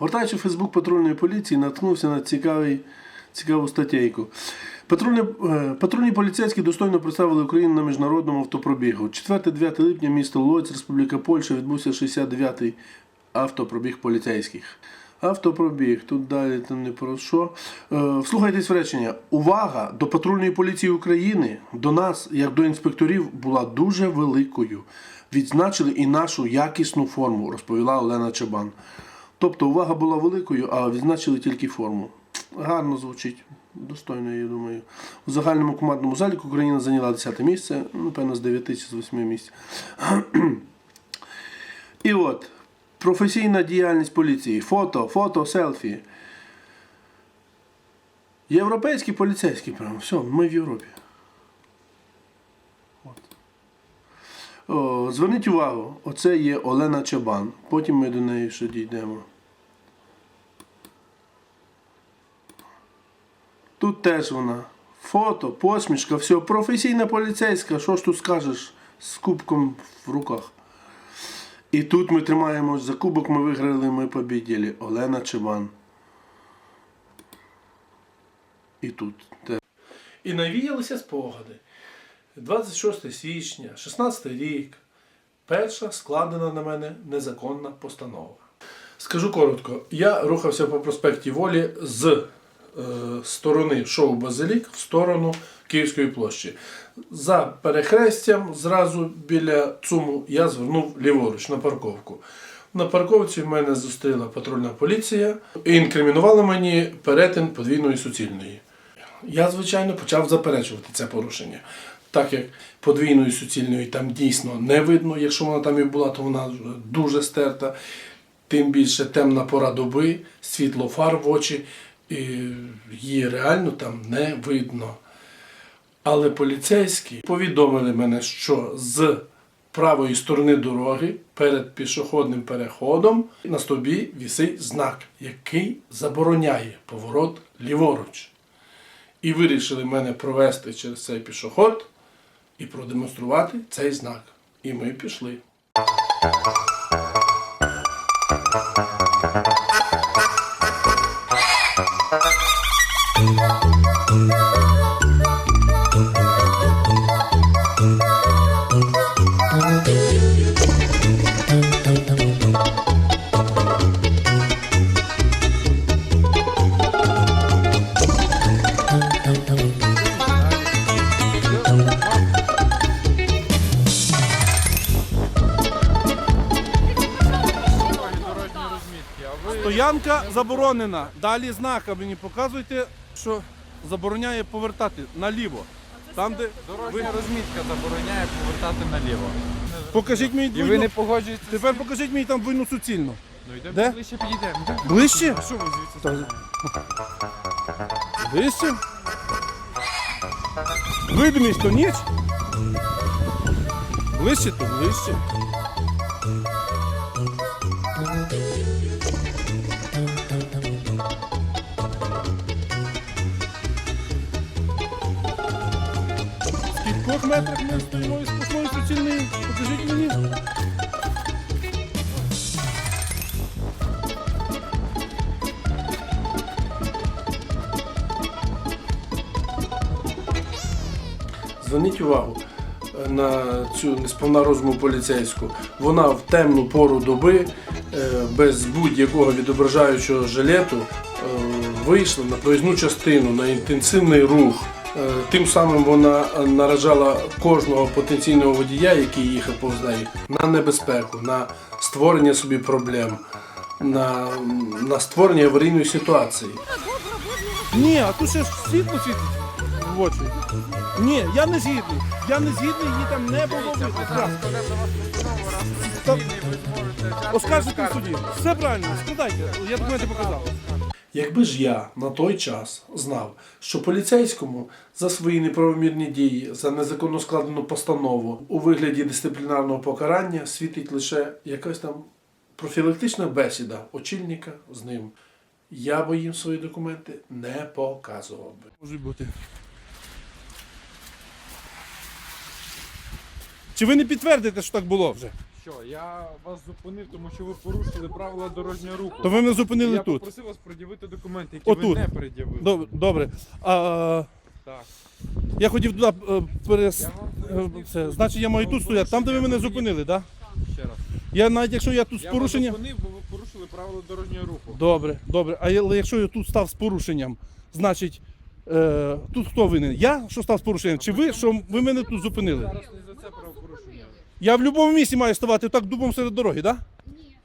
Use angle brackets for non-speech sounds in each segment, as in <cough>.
Гортаючи Фейсбук патрульної поліції, наткнувся на цікавий, цікаву статтєйку. Патрульні, е, патрульні поліцейські достойно представили Україну на міжнародному автопробігу. 4-9 липня місто Лоць, Республіка Польща, відбувся 69-й автопробіг поліцейських. Автопробіг, тут далі там не про що. Е, вслухайтесь в речення. Увага до патрульної поліції України, до нас, як до інспекторів, була дуже великою. Відзначили і нашу якісну форму, розповіла Олена Чабан. Тобто увага була великою, а відзначили тільки форму. Гарно звучить, достойно, я думаю. У загальному командному заліку Україна зайняла 10 місце, ну, напевно, з 9 чи з 8 місць. <clears throat> І от, професійна діяльність поліції. Фото, фото, селфі. Європейські поліцейські, прямо. Все, ми в Європі. От. О, зверніть увагу, оце є Олена Чабан. Потім ми до неї ще дійдемо. Тут теж вона. Фото, посмішка, все, професійна поліцейська, що ж тут скажеш з кубком в руках. І тут ми тримаємось за кубок, ми виграли, ми побіділи. Олена Чебан. І тут. І навіялися спогади. 26 січня, 16 рік. Перша складена на мене незаконна постанова. Скажу коротко, я рухався по проспекті Волі з сторони шоу Базилік в сторону Київської площі. За перехрестям, зразу біля ЦУМу, я звернув ліворуч на парковку. На парковці мене зустріла патрульна поліція і інкримінувала мені перетин подвійної суцільної. Я, звичайно, почав заперечувати це порушення. Так як подвійної суцільної там дійсно не видно, якщо вона там і була, то вона дуже стерта. Тим більше темна пора доби, світло фар в очі, її реально там не видно. Але поліцейські повідомили мене, що з правої сторони дороги перед пішохідним переходом на стовбі вісить знак, який забороняє поворот ліворуч. І вирішили мене провести через цей пішоход і продемонструвати цей знак. І ми пішли. Стоянка заборонена. Далі знак, а мені показуйте, що забороняє повертати наліво. Там, де Дорожня розмітка забороняє повертати наліво. покажіть мені І ви не погоджуєтеся. Тепер покажіть мені там двойну суцільну. Ну йдемо Де? ближче підійдемо. Ближче? А що ви звідси? Ближче? Видимість то ніч? Ближче то ближче. Кількох метрах ми стоїмо із сплошною суцільною. Покажіть мені. Зверніть увагу е, на цю несповна розуму поліцейську. Вона в темну пору доби е, без будь-якого відображаючого жилету е, вийшла на проїзну частину, на інтенсивний рух. Е, Тим самим вона е, наражала кожного потенційного водія, який їхав повз неї, на небезпеку, на створення собі проблем, на, на створення аварійної ситуації. Ні, а тут ще світло світить в очі. Ні, я не згідний. Я не згідний, її там не було. Оскаржити в суді. Все правильно, складайте. Я документи показав. Якби ж я на той час знав, що поліцейському за свої неправомірні дії, за незаконно складену постанову у вигляді дисциплінарного покарання світить лише якась там профілактична бесіда очільника з ним, я би їм свої документи не показував би. Можуть бути. Чи ви не підтвердите, що так було вже? Що, я вас зупинив, тому що ви порушили правила дорожнього руху. То ви мене зупинили я тут. попросив вас пред'явити документи, які Отут. ви не пред'явили. Добре. добре. А, Так. я хотів туди е, перес... Я вам е, Це, що значить, я маю тут стояти. Там, де ви мене порушення зупинили, так? Ще раз. Я навіть якщо я тут з Я порушенням. вас зупинив, бо ви порушили правила дорожнього руху. Добре, добре. А я- але якщо я тут став з порушенням, значить, е, тут хто винен? Я, що став з порушенням? Чи ви, що ви мене тут зупинили? Зараз не за це правопорушення. Я в будь-якому місці маю ставати так дубом серед дороги, так? Да? Ні.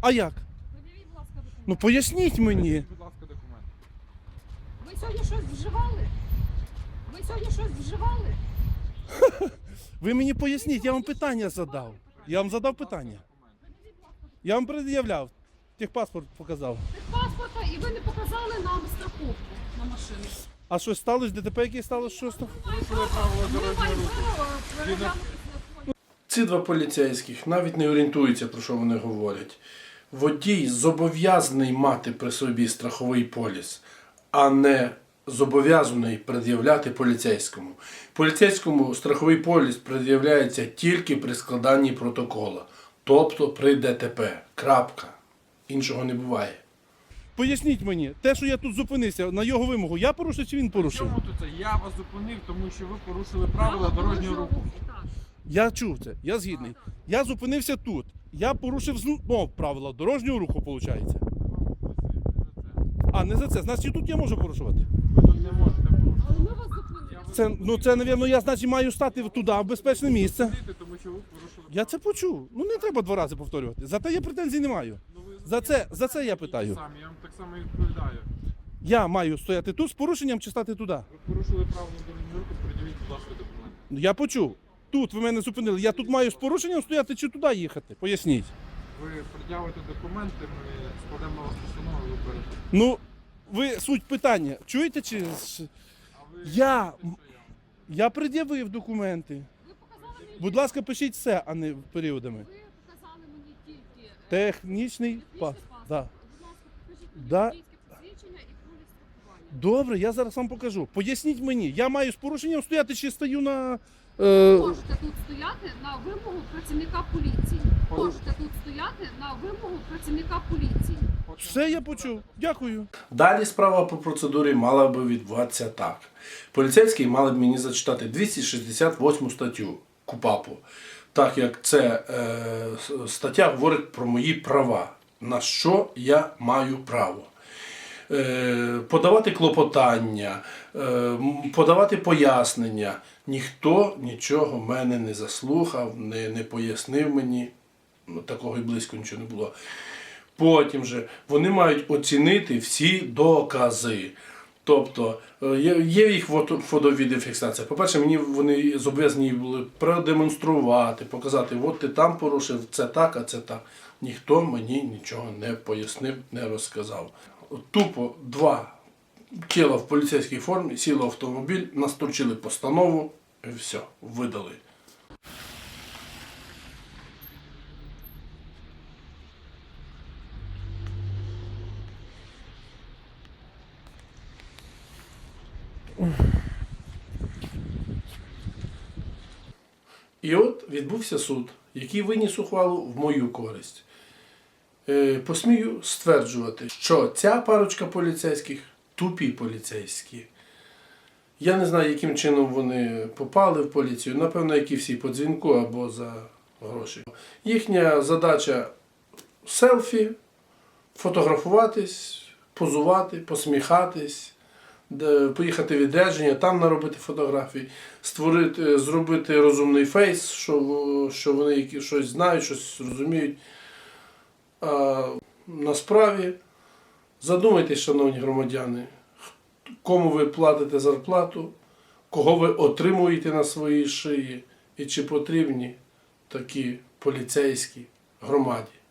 А як? Пред'явіть, будь ласка, документи. Ну поясніть мені. Будь ласка, документи. Ви сьогодні щось вживали? Ви сьогодні щось вживали? <laughs> Ви мені поясніть, я вам питання задав. Я вам задав питання. Пред'явіть, будь ласка, Я вам пред'являв. Техпаспорт показав. паспорта і ви не показали нам страховку на машину. А щось сталося? ДТП яке сталося? Щось там? Ми маємо право переглянути. Ці два поліцейських навіть не орієнтуються, про що вони говорять. Водій зобов'язаний мати при собі страховий поліс, а не зобов'язаний пред'являти поліцейському. Поліцейському страховий поліс пред'являється тільки при складанні протокола, тобто при ДТП. Крапка. Іншого не буває. Поясніть мені, те, що я тут зупинився, на його вимогу, я порушив чи він порушив? Чому тут це? Я вас зупинив, тому що ви порушили правила дорожнього руху. Я чув це, я згідний. Я зупинився тут. Я порушив знов правила дорожнього руху, виходить. А, не за це. Значить, і тут я можу порушувати. Ви тут не можете порушити. Але ми вас зупинили. Це, ну це, напевно, я, значить, маю стати туди, в безпечне місце. Тому що ви порушили. Я це почув. Ну не треба два рази повторювати. Зате я претензій не маю. Ну, За це, за це я питаю. самі, я вам так само відповідаю. Я маю стояти тут з порушенням чи стати туди. Ви порушили правила дорожнього руху, приділіть, будь ласка, документи. Ну, Я почув. Тут ви мене зупинили. Я тут маю з порушенням стояти чи туди їхати? Поясніть. Ви пред'явите документи, ми складемо вас постанову, ви берете. Ну, ви суть питання. Чуєте чи. А ви Я- знаєте, що я? Я пред'явив документи. Ви показали мені, Будь ласка, пишіть все, а не періодами. ви показали мені тільки е, Технічний технічний пас. паспорт. Да. Будь ласка, покажіть мені Да. водійське посвідчення і поліс страхування. Добре, я зараз вам покажу. Поясніть мені, я маю з порушенням стояти чи стою на. Е... Можете тут стояти на вимогу працівника поліції. Можете тут стояти на вимогу працівника поліції. Все я почув. Дякую. Далі справа по процедурі мала би відбуватися так. Поліцейський мали б мені зачитати 268 статтю КУПАПу, так як це е, стаття говорить про мої права, на що я маю право. Е, подавати клопотання, е, подавати пояснення. Ніхто нічого мене не заслухав, не, не пояснив мені. Ну, такого і близько нічого не було. Потім же вони мають оцінити всі докази. Тобто е, є, їх фото, фотовідеофіксація. По-перше, мені вони зобов'язані були продемонструвати, показати, от ти там порушив, це так, а це так. Ніхто мені нічого не пояснив, не розказав. Тупо два тіла в поліцейській формі, сіли в автомобіль, насторчили постанову і все, видали. І от відбувся суд, який виніс ухвалу в мою користь. Е, посмію стверджувати, що ця парочка поліцейських тупі поліцейські. Я не знаю, яким чином вони попали в поліцію. Напевно, як і всі по дзвінку або за гроші. Їхня задача селфі, фотографуватись, позувати, посміхатись, поїхати в відрядження, там наробити фотографії, створити, зробити розумний фейс, що, що вони щось знають, щось розуміють. А насправді, задумайтесь, шановні громадяни, кому ви платите зарплату, кого ви отримуєте на своїй шиї, і чи потрібні такі поліцейські громаді.